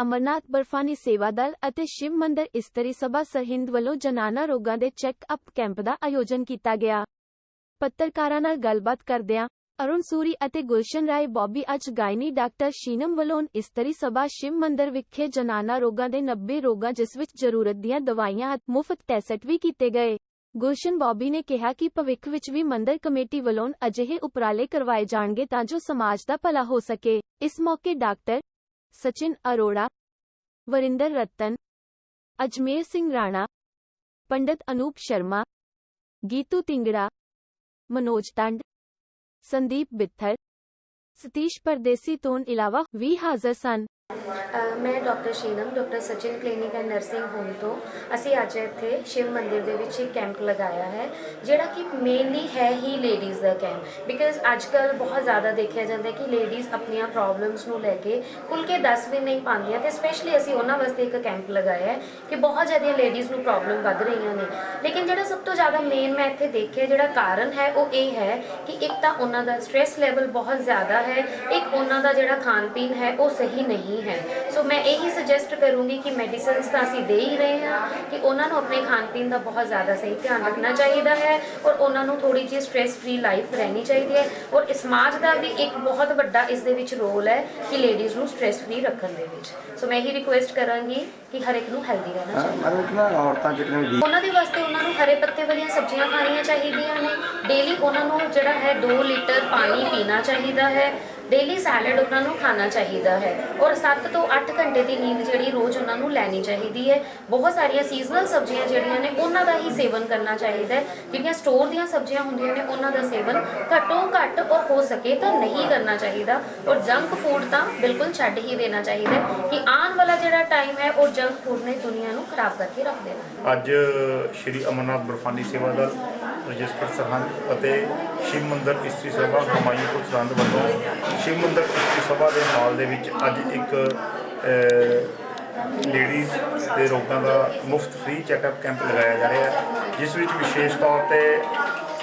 ਅਮਰਨਾਥ ਬਰਫਾਨੀ ਸੇਵਾ ਦਲ ਅਤੇ ਸ਼ਿਵ ਮੰਦਰ ਇਸਤਰੀ ਸਭਾ ਸਰਹਿੰਦ ਵੱਲੋਂ ਜਨਾਨਾ ਰੋਗਾਂ ਦੇ ਚੈੱਕ-ਅਪ ਕੈਂਪ ਦਾ ਆਯੋਜਨ ਕੀਤਾ ਗਿਆ। ਪੱਤਰਕਾਰਾਂ ਨਾਲ ਗੱਲਬਾਤ ਕਰਦਿਆਂ ਅਰੁਣ ਸੂਰੀ ਅਤੇ ਗੁਲਸ਼ਨ ਰਾਏ ਬੌਬੀ ਅੱਜ ਗਾਇਨੀ ਡਾਕਟਰ ਸ਼ੀਨਮ ਵੱਲੋਂ ਇਸਤਰੀ ਸਭਾ ਸ਼ਿਵ ਮੰਦਰ ਵਿਖੇ ਜਨਾਨਾ ਰੋਗਾਂ ਦੇ 90 ਰੋਗਾਂ ਜਿਸ ਵਿੱਚ ਜ਼ਰੂਰਤ ਦੀਆਂ ਦਵਾਈਆਂ ਅਤੇ ਮੁਫਤ ਟੈਸਟ ਵੀ ਕੀਤੇ ਗਏ। ਗੁਲਸ਼ਨ ਬੌਬੀ ਨੇ ਕਿਹਾ ਕਿ ਭਵਿੱਖ ਵਿੱਚ ਵੀ ਮੰਦਰ ਕਮੇਟੀ ਵੱਲੋਂ ਅਜਿਹੇ ਉਪਰਾਲੇ ਕਰਵਾਏ ਜਾਣਗੇ ਤਾਂ ਜੋ ਸਮਾਜ ਦਾ ਭਲਾ ਹੋ ਸਕੇ। ਇਸ ਮੌਕੇ ਡਾਕਟਰ सचिन अरोड़ा, वरिंदर रत्तन अजमेर सिंह राणा, पंडित अनूप शर्मा, गीतू तिंगड़ा, मनोज टंड संदीप बिथर सतीश परदेसी तो अलावा भी हाजिर सन ਮੈਂ doctor Sheenam doctor Sachin clinic and nursing home ਤੋਂ। ਅਸੀਂ ਅੱਜ ਇੱਥੇ ਸ਼ਿਵ ਮੰਦਿਰ ਦੇ ਵਿੱਚ ਇੱਕ ਕੈਂਪ ਲਗਾਇਆ ਹੈ, ਜਿਹੜਾ ਕਿ ਮੇਨਲੀ ਹੈ ਹੀ ਲੇਡੀਜ਼ ਦਾ ਕੈਂਪ। ਬਿਕਾਜ਼ ਅੱਜ ਕੱਲ ਬਹੁਤ ਜ਼ਿਆਦਾ ਦੇਖਿਆ ਜਾਂਦਾ ਕਿ ਲੇਡੀਜ਼ ਆਪਣੀਆਂ ਪ੍ਰੋਬਲਮਸ ਨੂੰ ਲੈ ਕੇ ਖੁੱਲ ਕੇ ਦੱਸ ਵੀ ਨਹੀਂ ਪਾਉਂਦੀਆਂ ਤੇ ਸਪੈਸ਼ਲੀ ਅਸੀਂ ਉਹਨਾਂ ਵਾਸਤੇ ਇੱਕ ਕੈਂਪ ਲਗਾਇਆ ਹੈ ਕਿ ਬਹੁਤ ਜ਼ਿਆਦਾ ਲੇਡੀਜ਼ ਨੂੰ ਪ੍ਰੋਬਲਮ ਵੱਧ ਰਹੀਆਂ ਨੇ। ਲੇਕਿਨ ਜਿਹੜਾ ਸਭ ਤੋਂ ਜ਼ਿਆਦਾ ਮੇਨ ਮੈਂ ਇੱਥੇ ਦੇਖਿਆ ਜਿਹੜਾ ਕਾਰਨ ਹੈ, ਉਹ ਇਹ ਹੈ ਕਿ ਇੱਕ ਤਾਂ ਉਹਨਾਂ ਦਾ ਸਟ੍ਰੈਸ ਲੈਵਲ ਬਹੁਤ ਜ਼ਿਆਦਾ ਹੈ, ਇੱਕ ਉਹਨਾਂ ਦਾ ਜਿਹੜਾ ਖਾਣ ਪੀਣ ਹੈ, ਉਹ ਸਹੀ ਨਹੀਂ ਹੈ। ਸੋ ਮੈਂ ਇਹੀ ਸੁਜੈਸਟ ਕਰੂੰਗੀ ਕਿ ਮੈਡੀਸਿਨਸ ਤਾਂ ਅਸੀਂ ਦੇ ਹੀ ਰਹੇ ਹਾਂ ਕਿ ਉਹਨਾਂ ਨੂੰ ਆਪਣੇ ਖਾਣ ਪੀਣ ਦਾ ਬਹੁਤ ਜ਼ਿਆਦਾ ਸਹੀ ਧਿਆਨ ਰੱਖਣਾ ਚਾਹੀਦਾ ਹੈ ਔਰ ਉਹਨਾਂ ਨੂੰ ਥੋੜੀ ਜਿਹੀ ਸਟ੍ਰੈਸ ਫ੍ਰੀ ਲਾਈਫ ਰਹਿਣੀ ਚਾਹੀਦੀ ਹੈ ਔਰ ਸਮਾਜ ਦਾ ਵੀ ਇੱਕ ਬਹੁਤ ਵੱਡਾ ਇਸ ਦੇ ਵਿੱਚ ਰੋਲ ਹੈ ਕਿ ਲੇਡੀਜ਼ ਨੂੰ ਸਟ੍ਰੈਸ ਫ੍ਰੀ ਰੱਖਣ ਦੇ ਵਿੱਚ। ਸੋ ਮੈਂ ਇਹੀ ਰਿਕੁਐਸਟ ਕਰਾਂਗੀ ਕਿ ਹਰ ਇੱਕ ਨੂੰ ਹੈਲਦੀ ਰਹਿਣਾ ਚਾਹੀਦਾ। ਮੈਂ ਕਿਹਾ ਔਰਤਾਂ ਜਿਹੜੀਆਂ ਵੀ ਉਹਨਾਂ ਦੇ ਵਾਸਤੇ ਉਹਨਾਂ ਨੂੰ ਹਰੇ ਪੱਤੇ ਵਾਲੀਆਂ ਸਬਜ਼ੀਆਂ ਖਾਣੀਆਂ ਚਾਹੀਦੀਆਂ ਨੇ। ਡੇਲੀ ਉਹਨਾਂ ਨੂੰ ਜਿਹੜਾ ਹੈ 2 ਲੀਟਰ ਪਾਣੀ ਪੀਣਾ ਚਾਹੀਦਾ ਹੈ। ਡੇਲੀ ਸੈਲਡ ਉਹਨਾਂ ਨੂੰ ਖਾਣਾ ਚਾਹੀਦਾ ਹੈ ਔਰ 7 ਤੋਂ 8 ਘੰਟੇ ਦੀ ਨੀਂਦ ਜਿਹੜੀ ਰੋਜ਼ ਉਹਨਾਂ ਨੂੰ ਲੈਣੀ ਚਾਹੀਦੀ ਹੈ। ਬਹੁਤ ਸਾਰੀਆਂ ਸੀਜ਼ਨਲ ਸਬਜ਼ੀਆਂ ਜਿਹੜੀਆਂ ਨੇ, ਉਹਨਾਂ ਦਾ ਹੀ ਸੇਵਨ ਕਰਨਾ ਚਾਹੀਦਾ ਹੈ। ਜਿਹੜੀਆਂ ਸਟੋਰ ਦੀਆਂ ਸਬਜ਼ੀਆਂ ਹੁੰਦੀਆਂ ਨੇ, ਉਹਨਾਂ ਦਾ ਸੇਵਨ ਘੱਟੋ ਘੱਟ ਔਰ ਹੋ ਸਕੇ ਤਾਂ ਨਹੀਂ ਕਰਨਾ ਚਾਹੀਦਾ। ਔਰ ਜੰਕ ਫੂਡ ਤਾਂ ਬਿਲਕੁਲ ਛੱਡ ਹੀ ਦੇਣਾ ਚਾਹੀਦਾ ਕਿ ਆਉਣ ਵਾਲਾ ਜਿਹੜਾ ਟਾਈਮ ਹੈ, ਉਹ ਜੰਕ ਫੂਡ ਨੇ ਦੁਨੀਆ ਨੂੰ ਖਰਾਬ ਕਰਕੇ ਰੱਖ ਦੇਣਾ ਅੱਜ ਸ਼੍ਰੀ ਅਮਰਨਾਥ ਬਰਫਾਨੀ ਸੇਵਾ ਦਲ ਰਜਿਸਟਰਡ ਸਰਹੰਦ ਅਤੇ ਸ਼ਿਵ ਮੰਦਰ ਇਸਤਰੀ ਸਭਾ ਹਮਾਇੂਪੁਰ ਸਰਹੰਦ ਵੱਲੋਂ ਸ਼ਿਵ ਮੰਦਰ ਇਸਤਰੀ ਸਭਾ ਦੇ ਹਾਲ ਦੇ ਵਿੱਚ ਅੱਜ ਇੱਕ ਲੇਡੀਜ਼ ਦੇ ਰੋਗਾਂ ਦਾ ਮੁਫਤ ਫ੍ਰੀ ਚੈੱਕਅਪ ਕੈਂਪ ਲਗਾਇਆ ਜਾ ਰਿਹਾ ਹੈ, ਜਿਸ ਵਿੱਚ ਵਿਸ਼ੇਸ਼ ਤੌਰ ਤੇ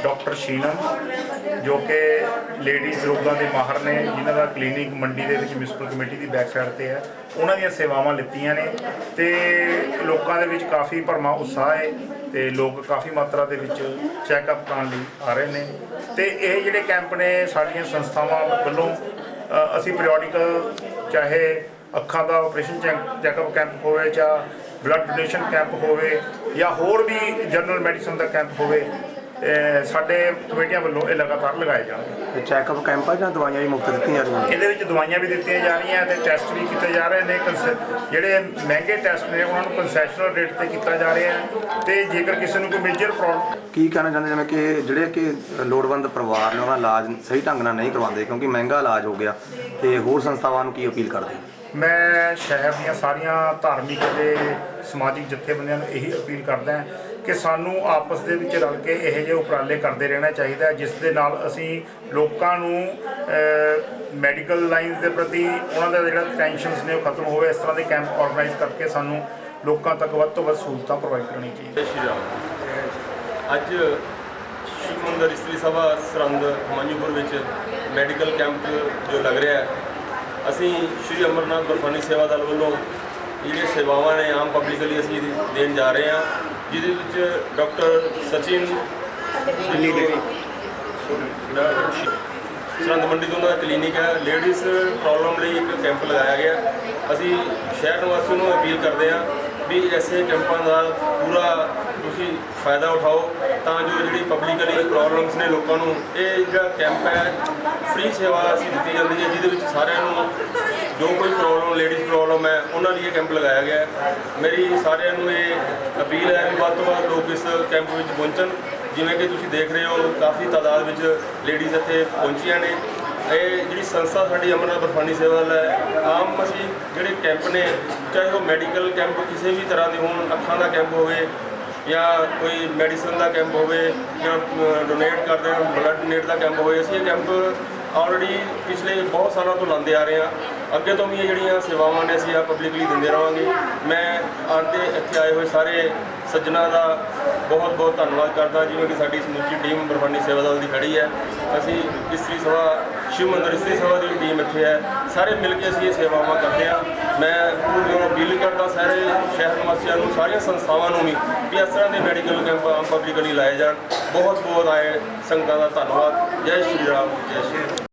ਡਾਕਟਰ ਸ਼ੀਨਮ, ਜੋ ਕਿ ਲੇਡੀਜ਼ ਰੋਗਾਂ ਦੇ ਮਾਹਰ ਨੇ, ਜਿਨ੍ਹਾਂ ਦਾ ਕਲੀਨਿਕ ਮੰਡੀ ਦੇ ਵਿੱਚ ਮਿਊਨਿਸਪਲ ਕਮੇਟੀ ਦੀ ਬੈਕ ਸਾਈਡ ਤੇ ਹੈ, ਉਹਨਾਂ ਦੀਆਂ ਸੇਵਾਵਾਂ ਲਿੱਤੀਆਂ ਨੇ ਤੇ ਲੋਕਾਂ ਦੇ ਵਿੱਚ ਕਾਫੀ ਭਰਮਾ ਉਤਸ਼ਾਹ ਹੈ ਤੇ ਲੋਕ ਕਾਫੀ ਮਾਤਰਾ ਦੇ ਵਿੱਚ ਚੈੱਕਅਪ ਕਰਾਉਣ ਲਈ ਆ ਰਹੇ ਨੇ ਤੇ ਇਹ ਜਿਹੜੇ ਕੈਂਪ ਨੇ, ਸਾਡੀਆਂ ਸੰਸਥਾਵਾਂ ਵੱਲੋਂ ਅਸੀਂ ਪੀਰੀਓਡਿਕਲ ਚਾਹੇ ਅੱਖਾਂ ਦਾ ਆਪਰੇਸ਼ਨ ਚੈੱਕਅਪ ਕੈਂਪ ਹੋਵੇ ਜਾਂ ਬਲੱਡ ਡੋਨੇਸ਼ਨ ਕੈਂਪ ਹੋਵੇ ਜਾਂ ਹੋਰ ਵੀ ਜਨਰਲ ਮੈਡੀਸਨ ਦਾ ਕੈਂਪ ਹੋਵੇ ਇਹ ਸਾਡੇ ਕਮੇਟੀਆਂ ਵੱਲੋਂ ਇਹ ਲਗਾਤਾਰ ਲਗਾਏ ਜਾਣਗੇ। ਚੈੱਕਅਪ ਕੈਂਪ ਜਾਂ ਦਵਾਈਆਂ ਵੀ ਮੁਫਤ ਦਿੱਤੀਆਂ ਜਾ ਰਹੀਆਂ? ਇਹਦੇ ਵਿੱਚ ਦਵਾਈਆਂ ਵੀ ਦਿੱਤੀਆਂ ਜਾ ਰਹੀਆਂ ਤੇ ਟੈਸਟ ਵੀ ਕੀਤੇ ਜਾ ਰਹੇ ਨੇ। ਕੰਸ- ਜਿਹੜੇ ਮਹਿੰਗੇ ਟੈਸਟ ਨੇ ਉਹਨਾਂ ਨੂੰ ਕੰਸੈਸ਼ਨਲ ਰੇਟ ਤੇ ਕੀਤਾ ਜਾ ਰਿਹਾ ਹੈ। ਤੇ ਜੇਕਰ ਕਿਸੇ ਨੂੰ ਕੋਈ ਮੇਜਰ ਪ੍ਰੋਬਲਮ ਕੀ ਕਹਿਣਾ ਚਾਹੁੰਦੇ ਜਿਵੇਂ ਕਿ ਜਿਹੜੇ ਕਿ ਲੋੜਵੰਦ ਪਰਿਵਾਰ ਨੇ ਉਹਨਾਂ ਇਲਾਜ ਸਹੀ ਢੰਗ ਨਾਲ ਨਹੀਂ ਕਰਵਾਉਂਦੇ ਕਿਉਂਕਿ ਮਹਿੰਗਾ ਇਲਾਜ ਹੋ ਗਿਆ ਤੇ ਹੋਰ ਸੰਸਥਾਵਾਂ ਨੂੰ ਕੀ ਅਪੀਲ ਕਰਦੇ? ਹੋ? ਮੈਂ ਸ਼ਹਿਰ ਦੀਆਂ ਸਾਰੀਆਂ ਧਾਰਮਿਕ ਤੇ ਸਮਾਜਿਕ ਜਥੇਬੰਦੀਆਂ ਨੂੰ ਇਹੀ ਅਪੀਲ ਕਰਦਾ ਹਾਂ ਕਿ ਸਾਨੂੰ ਆਪਸ ਦੇ ਵਿੱਚ ਰਲ ਕੇ ਇਹੋ ਜਿਹੇ ਉਪਰਾਲੇ ਕਰਦੇ ਰਹਿਣਾ ਚਾਹੀਦਾ ਜਿਸ ਦੇ ਨਾਲ ਅਸੀਂ ਲੋਕਾਂ ਨੂੰ ਮੈਡੀਕਲ ਲਾਈਨਸ ਦੇ ਪ੍ਰਤੀ ਉਹਨਾਂ ਦਾ ਜਿਹੜਾ ਟੈਨਸ਼ਨਸ ਨੇ ਉਹ ਖਤਮ ਹੋਵੇ, ਇਸ ਤਰ੍ਹਾਂ ਦੇ ਕੈਂਪ ਆਰਗੇਨਾਈਜ਼ ਕਰਕੇ ਸਾਨੂੰ ਲੋਕਾਂ ਤੱਕ ਵੱਧ ਤੋਂ ਵੱਧ ਸਹੂਲਤਾਂ ਪ੍ਰੋਵਾਈਡ ਕਰਨੀ ਚਾਹੀਦੀ ਜੈ ਸ਼੍ਰੀ ਰਾਮ। ਅੱਜ ਸ਼ਿਵ ਮੰਦਰ ਇਸਤਰੀ ਸਭਾ ਸਰੰਦ ਹਮਾਨੂਪੁਰ ਵਿੱਚ ਮੈਡੀਕਲ ਕੈਂਪ ਜੋ ਲੱਗ ਰਿਹਾ ਹੈ, ਅਸੀਂ ਸ਼੍ਰੀ ਅਮਰਨਾਥ ਗੁਰਬਾਣੀ ਸੇਵਾ ਦਲ ਵੱਲੋਂ ਜਿਹੜੀਆਂ ਸੇਵਾਵਾਂ ਨੇ ਆਮ ਪਬਲਿਕ ਲਈ ਅਸੀਂ ਦੇਣ ਜਾ ਰਹੇ ਹਾਂ ਜਿਹਦੇ ਵਿੱਚ ਡਾਕਟਰ ਸਚਿਨ ਸਰੰਦ ਮੰਡੀ ਤੋਂ ਦਾ ਕਲੀਨਿਕ ਹੈ। ਲੇਡੀਜ਼ ਪ੍ਰੋਬਲਮ ਲਈ ਇੱਕ ਕੈਂਪ ਲਗਾਇਆ ਗਿਆ। ਅਸੀਂ ਸ਼ਹਿਰ ਨਿਵਾਸੀਆਂ ਨੂੰ ਅਪੀਲ ਕਰਦੇ ਹਾਂ ਵੀ ਐਸੇ ਕੈਂਪਾਂ ਦਾ ਪੂਰਾ ਤੁਸੀਂ ਫਾਇਦਾ ਉਠਾਓ ਤਾਂ ਜੋ ਜਿਹੜੀ ਪਬਲਿਕਲੀ ਪ੍ਰੋਬਲਮਸ ਨੇ ਲੋਕਾਂ ਨੂੰ, ਇਹ ਜਿਹੜਾ ਕੈਂਪ ਹੈ ਫ੍ਰੀ ਸੇਵਾ ਅਸੀਂ ਦਿੱਤੀ ਜਾਂਦੀ ਹੈ, ਜਿਹਦੇ ਵਿੱਚ ਸਾਰਿਆਂ ਨੂੰ ਜੋ ਕੋਈ ਪ੍ਰੋਬਲਮ ਲੇਡੀਜ਼ ਪ੍ਰੋਬਲਮ ਹੈ, ਉਹਨਾਂ ਲਈ ਇਹ ਕੈਂਪ ਲਗਾਇਆ ਗਿਆ ਹੈ। ਮੇਰੀ ਸਾਰਿਆਂ ਨੂੰ ਇਹ ਅਪੀਲ ਹੈ ਵੀ ਵੱਧ ਤੋਂ ਵੱਧ ਲੋਕ ਇਸ ਕੈਂਪ ਵਿੱਚ ਪਹੁੰਚਣ। ਜਿਵੇਂ ਕਿ ਤੁਸੀਂ ਦੇਖ ਰਹੇ ਹੋ, ਕਾਫੀ ਤਾਦਾਦ ਵਿੱਚ ਲੇਡੀਜ਼ ਇੱਥੇ ਪਹੁੰਚੀਆਂ ਨੇ। ਇਹ ਜਿਹੜੀ ਸੰਸਥਾ ਸਾਡੀ ਅਮਰਨਾਥ ਬਰਫਾਨੀ ਸੇਵਾ ਦਲ ਹੈ, ਆਮ ਅਸੀਂ ਜਿਹੜੇ ਕੈਂਪ ਨੇ, ਚਾਹੇ ਉਹ ਮੈਡੀਕਲ ਕੈਂਪ, ਕਿਸੇ ਵੀ ਤਰ੍ਹਾਂ ਦੇ ਹੋਣ, ਅੱਖਾਂ ਦਾ ਕੈਂਪ ਹੋਵੇ ਜਾਂ ਕੋਈ ਮੈਡੀਸਨ ਦਾ ਕੈਂਪ ਹੋਵੇ ਜਾਂ ਡੋਨੇਟ ਕਰਦੇ ਹਾਂ ਬਲੱਡ ਡੋਨੇਟ ਦਾ ਕੈਂਪ ਹੋਵੇ, ਅਸੀਂ ਇਹ ਕੈਂਪ ਆਲਰੇਡੀ ਪਿਛਲੇ ਬਹੁਤ ਸਾਲਾਂ ਤੋਂ ਲਾਉਂਦੇ ਆ ਰਹੇ ਹਾਂ। ਅੱਗੇ ਤੋਂ ਵੀ ਇਹ ਜਿਹੜੀਆਂ ਸੇਵਾਵਾਂ ਨੇ ਅਸੀਂ ਆ ਪਬਲਿਕਲੀ ਦਿੰਦੇ ਰਹਾਂਗੇ। ਮੈਂ ਆਂਦੇ ਇੱਥੇ ਆਏ ਹੋਏ ਸਾਰੇ ਸੱਜਣਾ ਦਾ ਬਹੁਤ ਬਹੁਤ ਧੰਨਵਾਦ ਕਰਦਾ, ਜਿਵੇਂ ਕਿ ਸਾਡੀ ਸਮੁੱਚੀ ਟੀਮ ਬਰਫਾਨੀ ਸੇਵਾ ਦਲ ਦੀ ਖੜੀ ਹੈ। ਅਸੀਂ ਇਸਤਰੀ ਸਭਾ, ਸ਼ਿਵ ਮੰਦਰ ਇਸਤਰੀ ਸਭਾ ਦੀ ਟੀਮ ਇੱਥੇ ਹੈ। ਸਾਰੇ ਮਿਲ ਕੇ ਅਸੀਂ ਇਹ ਸੇਵਾਵਾਂ ਕਰਦੇ ਹਾਂ। ਮੈਂ ਪੂਰੀ ਅਪੀਲ ਕਰਦਾ ਸਾਰੇ ਸ਼ਹਿਰ ਨਿਵਾਸੀਆਂ ਨੂੰ, ਸਾਰੀਆਂ ਸੰਸਥਾਵਾਂ ਨੂੰ ਵੀ ਵੀ ਇਸ ਤਰ੍ਹਾਂ ਦੇ ਮੈਡੀਕਲ ਕੈਂਪ ਆਮ ਪਬਲਿਕਲੀ ਲਾਏ ਜਾਣ। ਬਹੁਤ ਬਹੁਤ ਆਏ ਸੰਗਤਾਂ ਦਾ ਧੰਨਵਾਦ। ਜੈ ਸ਼੍ਰੀ ਰਾਮ, ਜੈ ਸ਼੍ਰੀ